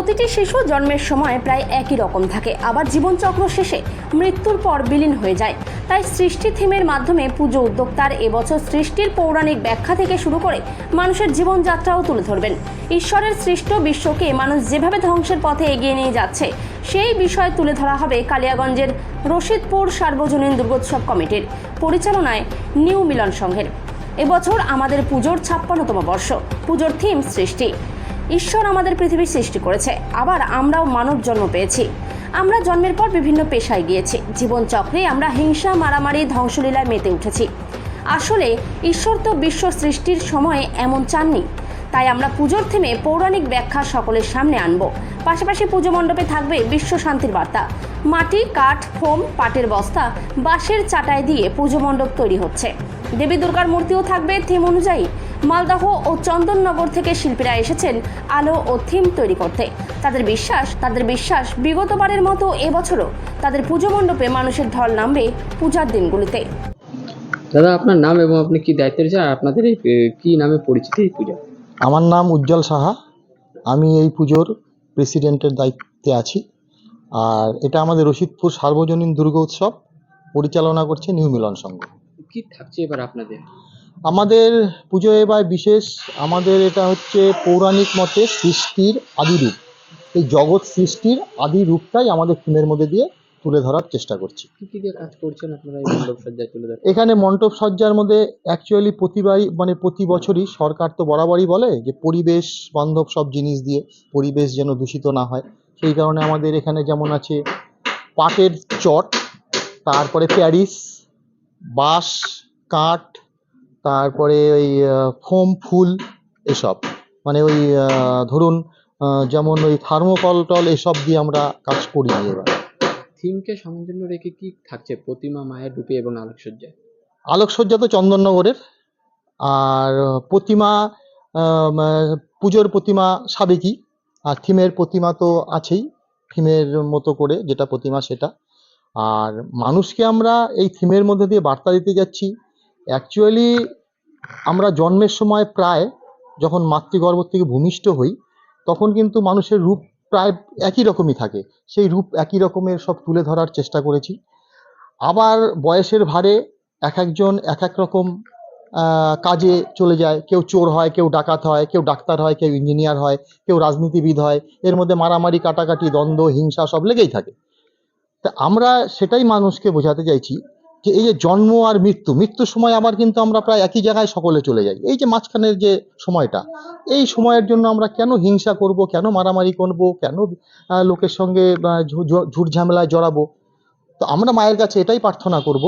প্রতিটি শিশু জন্মের সময় প্রায় একই রকম থাকে। আবার জীবনচক্র শেষে মৃত্যুর পর বিলীন হয়ে যায়। তাই সৃষ্টি থিমের মাধ্যমে পুজো উদ্যোক্তার এবছর সৃষ্টির পৌরাণিক ব্যাখ্যা থেকে শুরু করে মানুষের জীবনযাত্রাও তুলে ধরবেন। ঈশ্বরের সৃষ্ট বিশ্বকে মানুষ যেভাবে ধ্বংসের পথে এগিয়ে নিয়ে যাচ্ছে, সেই বিষয় তুলে ধরা হবে কালিয়াগঞ্জের রশিদপুর সার্বজনীন দুর্গোৎসব কমিটির পরিচালনায় নিউ মিলন সংঘের। এবছর আমাদের পুজোর ছাপ্পান্নতম বর্ষ। পুজোর থিম সৃষ্টি। ঈশ্বর আমাদের পৃথিবী সৃষ্টি করেছে। আবার আমরাও মানব জন্ম পেয়েছি। আমরা জন্মের পর বিভিন্ন পেশায় গিয়েছি। জীবনচক্রে আমরা হিংসা, মারামারি, ধ্বংসলীলায় মেতে উঠেছি। আসলে ঈশ্বর তো বিশ্ব সৃষ্টির সময় এমন চাননি। তাই আমরা পুজোর থেমে পৌরাণিক ব্যাখ্যা সকলের সামনে আনব। পাশাপাশি পুজো মণ্ডপে থাকবে বিশ্ব শান্তির বার্তা। মাটি, কাঠ, ফোম, পাটের বস্তা, বাঁশের চাটায় দিয়ে পুজো মণ্ডপ তৈরি হচ্ছে। দেবী দুর্গার মূর্তিও থাকবে থিম অনুযায়ী। মালদহ ও চন্দননগর থেকে শিল্পীরা এসেছেন আলো ও থিম তৈরি করতে। তাদের বিশ্বাস তাদের বিশ্বাস বিগতবারের মতো এবছরও তাদের পুজো মণ্ডপে মানুষের ঢল নামবে পূজার দিনগুলিতে। দাদা আপনার নাম এবং আপনি কি দায়িত্বে রয়েছে আর আপনাদের এই কি নামে পরিচিত এই পূজা? আমার নাম উজ্জ্বল সাহা। আমি এই পুজোর প্রেসিডেন্টের দায়িত্বে আছি। আর এটা আমাদের রশিদপুর সার্বজনীন দুর্গা উৎসব পরিচালনা করছে নিউ মিলন সংঘ। কি থাকছে এবার আপনাদের? আমাদের পুজো এবার বিশেষ আমাদের এটা হচ্ছে পৌরাণিক মতে সৃষ্টির আদিরূপ এই জগৎ সৃষ্টির আদি রূপটাই আমাদের থিমের মধ্যে দিয়ে তুলে ধরার চেষ্টা করছি। কি কি দিয়ে কাজ করছেন আপনারা এই মণ্ডপ সজ্জায় তুলে ধরে এখানে মণ্ডপ সজ্জার মধ্যে অ্যাকচুয়ালি প্রতিবারই মানে প্রতি বছরই সরকার তো বরাবরই বলে যে পরিবেশ বান্ধব সব জিনিস দিয়ে পরিবেশ যেন দূষিত না হয়। সেই কারণে আমাদের এখানে যেমন আছে পাটের চট তারপরে প্যারিস বাঁশ কাঠ তারপরে ওই ফোম ফুল এসব। মানে ওই ধরুন যেমন ওই থার্মোকল টল এসব দিয়ে আমরা কাজ করি এবার। থিমকে সমঞ্জন্য রেখে কি থাকছে? প্রতিমা মায়ের রূপে এবং আলোকসজ্জায়? আলোকসজ্জা তো চন্দননগরের। আর প্রতিমা পুজোর প্রতিমা সাবেকি। আর থিমের প্রতিমা তো আছেই। থিমের মতো করে যেটা প্রতিমা সেটা। আর মানুষকে আমরা এই থিমের মধ্যে দিয়ে বার্তা দিতে যাচ্ছি। অ্যাকচুয়ালি আমরা জন্মের সময় প্রায় যখন মাতৃগর্ভ থেকে ভূমিষ্ঠ হই, তখন কিন্তু মানুষের রূপ প্রায় একই রকমই থাকে। সেই রূপ একই রকমের সব তুলে ধরার চেষ্টা করেছি। আবার বয়সের ভারে এক একজন এক এক রকম কাজে চলে যায়। কেউ চোর হয়, কেউ ডাকাত হয়, কেউ ডাক্তার হয়, কেউ ইঞ্জিনিয়ার হয়, কেউ রাজনীতিবিদ হয়। এর মধ্যে মারামারি, কাটাকাটি, দ্বন্দ্ব, হিংসা সব লেগেই থাকে। তা আমরা সেটাই মানুষকে বোঝাতে চাইছি যে এই যে জন্ম আর মৃত্যু, মৃত্যুর সময় আবার কিন্তু আমরা প্রায় একই জায়গায় সকলে চলে যাই। এই যে মাঝখানের যে সময়টা, এই সময়ের জন্য আমরা কেন হিংসা করব, কেন মারামারি করব, কেন লোকের সঙ্গে ঝুট ঝামেলায় জড়াবো? তো আমরা মায়ের কাছে এটাই প্রার্থনা করব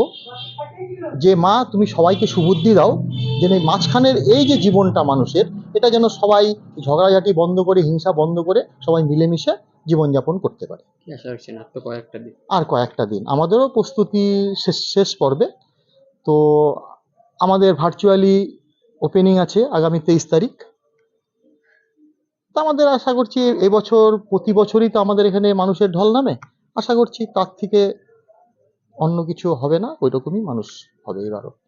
যে, মা, তুমি সবাইকে সুবুদ্ধি দাও, যেন মাঝখানের এই যে জীবনটা মানুষের, এটা যেন সবাই ঝগড়াঝাটি বন্ধ করে, হিংসা বন্ধ করে সবাই মিলেমিশে জীবনযাপন করতে পারে। আর কয়েকটা দিন। আর কয়েকটা দিন। আমাদেরও প্রস্তুতি শেষ শেষ পর্বে। তো আমাদের ভার্চুয়ালি ওপেনিং আছে আগামী তেইশ তারিখ। তো আমাদের আশা করছি এবছর প্রতি বছরই তো আমাদের এখানে মানুষের ঢল নামে। আশা করছি তার থেকে অন্য কিছু হবে না ওই রকমই মানুষ হবে এবারও।